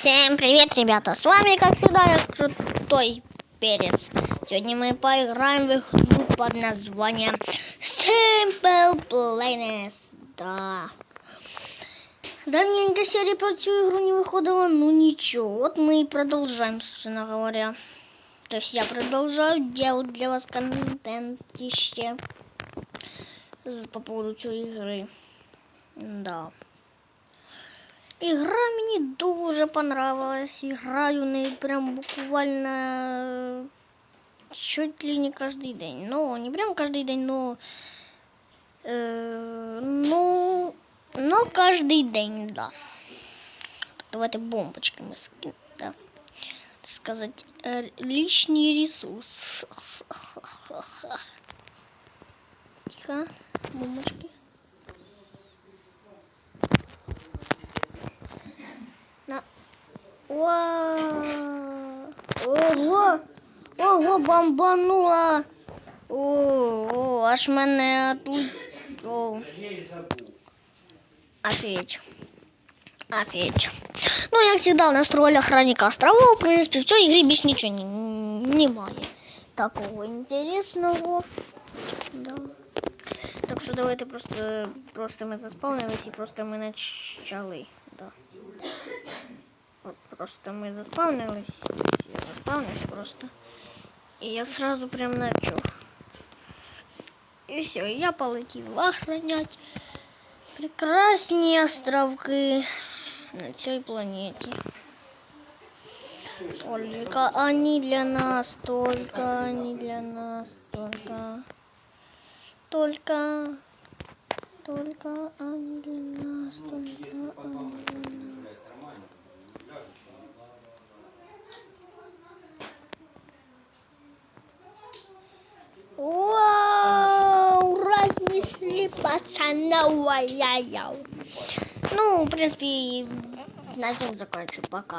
Всем привет, ребята! С вами, как всегда, я Крутой Перец. Сегодня мы поиграем в игру под названием Simple Planets. Да. Давненько серии про эту игру не выходила, ну ничего. Вот мы и продолжаем, собственно говоря. То есть я продолжаю делать для вас контентище з- по поводу цієї игры. Да. Ігра мені дуже понравилась. Граю в неї прям буквально чуть ли не кожен день. Ну, не прям кожен день, но э, ну, но кожен день, да. Давайте бомбочки мы скинем. Да. Так сказать, э, лишний ресурс. Тихо, бомбочки. На. Уа! Ого! Ого, бомбанула! О, о, аж мене тут. О. Офігеть. Офігеть. Ну, як завжди, у нас роль охранника островов. В принципе, в цій ігрі більш нічого не, немає. Такого интересного. Да. Так що давайте просто, просто ми заспавнились і просто ми почали. Да. Вот просто мы заспавнились. Я заспавнился просто. И я сразу прям начал. И все, я полетел охранять прекрасные островки на цій планете. Только они для нас, только они для нас, только, только, только они для нас, только они для нас. Разнесли пацанов, ай-яй-яй. Ну, в принципе, на этом заканчиваю. Пока.